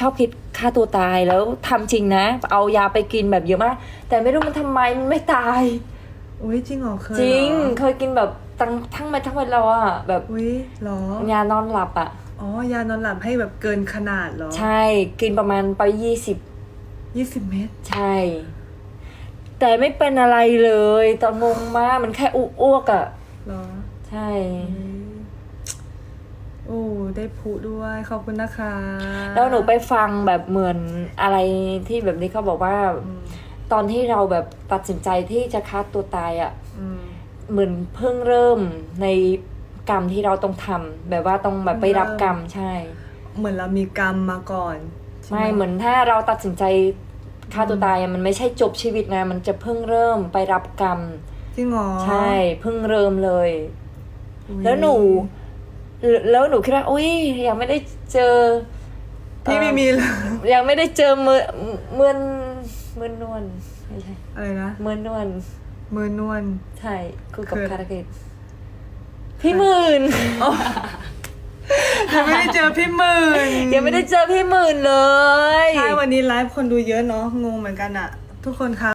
ชอบคิดฆ่าตัวตายแล้วทำจริงนะ เอายาไปกินแบบเยอะมาก แต่ไม่รู้มันทำไมมันไม่ตายอุ้ยจริงเหรอเคยจริงเหอเคยกินแบบทั้งทั้งวันทั้งวันเราอะแบบอุ้ยเหรอยานอนหลับอะอ๋อยานอนหลับให้แบบเกินขนาดเหรอ ใช่กินประมาณไปยี่สิบยี่สิบเมตรใช่ แต่ไม่เป็นอะไรเลยแต่งงมากมันแค่อ้วกๆอะเหรอ ใช่โอ้ ได้พูด้วยขอบคุณนะคะ แล้วหนูไปฟังแบบเหมือนอะไรที่แบบนี้เขาบอกว่าอืมตอนที่เราแบบตัดสินใจที่จะฆ่าตัวตายอะ่ะอืมเหมือนเพิ่งเริ่มในกรรมที่เราต้องทำแบบว่าต้องแบบไปรับกรรมใช่ เหมือนเรามีกรรมมาก่อนใช่ไม่เหมือนถ้าเราตัดสินใจฆ่าตัวตายอะมันไม่ใช่จบชีวิตนะ มันจะเพิ่งเริ่มไปรับกรรมจริงเหรอใช่เพิ่งเริ่มเลยอุ๊ยแล้วหนู แล้วหนูคิดว่าอุ้ยยังไม่ได้เจอพี่ไม่มีเลยยังไม่ได้เจอเมือเมือนเมือนนวลไม่ใช่อะไรนะเมือนนวลมือนวลใช่คู่กับคือคาราเกตพี่หมื่นยังไม่ได้เจอพี่หมื่นยังไม่ได้เจอพี่หมื่นเลยใช่วันนี้ไลฟ์คนดูเยอะเนาะงงเหมือนกันอะทุกคนคะ